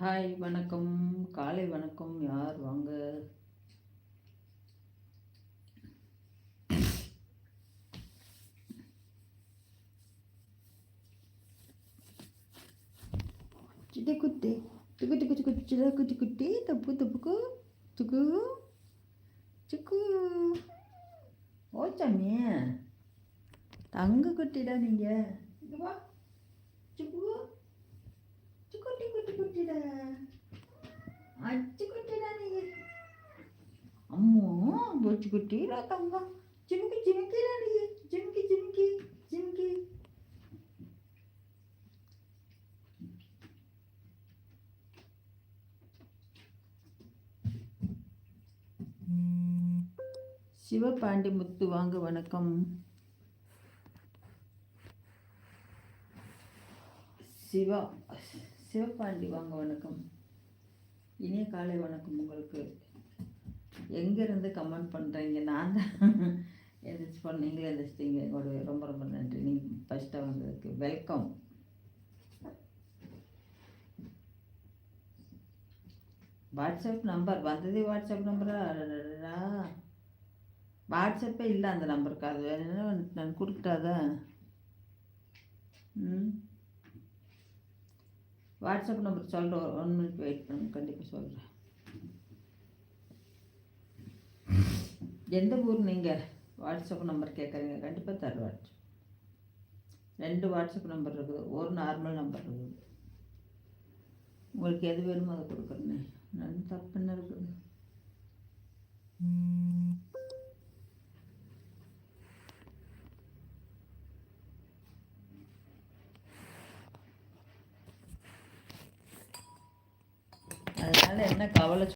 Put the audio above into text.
Hi வணக்கம். காலை வணக்கம். யார் வாங்க? சிட்டி குட்டி துக்கு துக்கு துக்கு சில குட்டி குட்டி தப்பு தப்புக்கு துக்கு ஓ சாமி தங்க குட்டிடா நீங்கள் இங்க வா சுக்கு குட்டி குட்டி குட்டிடா அச்சு குட்டிடா நீங்க அம்மோ போச்சு குட்டிடா தங்கம் ஜிமிக்கி ஜிமிக்கிடா நீ ஜிமிக்கி சிவபாண்டி முத்து வாங்க வணக்கம். சிவா சிவபாண்டி வாங்க வணக்கம். இனிய காலை வணக்கம் உங்களுக்கு. எங்கேருந்து கமெண்ட் பண்ணுறீங்க நான் தான் எதிர்த்து பண்ணீங்களே எதிர்ச்சிட்டீங்க எங்களுடைய ரொம்ப ரொம்ப நன்றி. நீங்கள் ஃபஸ்ட்டாக வந்ததுக்கு வெல்கம் வாட்ஸ்அப் நம்பர் வந்ததே வாட்ஸ்அப் நம்பரா வாட்ஸ்அப்பே இல்லை அந்த நம்பருக்கு. அது வேணும்னா நான் கொடுத்துட்டாதான் ம். வாட்ஸ்அப் நம்பர் சொல்கிறேன் ஒன் மினிட் வெயிட் பண்ணுங்க. கண்டிப்பாக சொல்கிறேன் எந்த ஊர் நீங்கள் வாட்ஸ்அப் நம்பர் கேட்குறீங்க கண்டிப்பாக தருவாட் ரெண்டு வாட்ஸ்அப் நம்பர் இருக்குது. ஒரு நார்மல் நம்பர் இருக்குது. உங்களுக்கு எது வேணுமோ அதை கொடுக்குறேனே. நான் தப்புன்னு இருக்குது அதனால் என்ன கவலை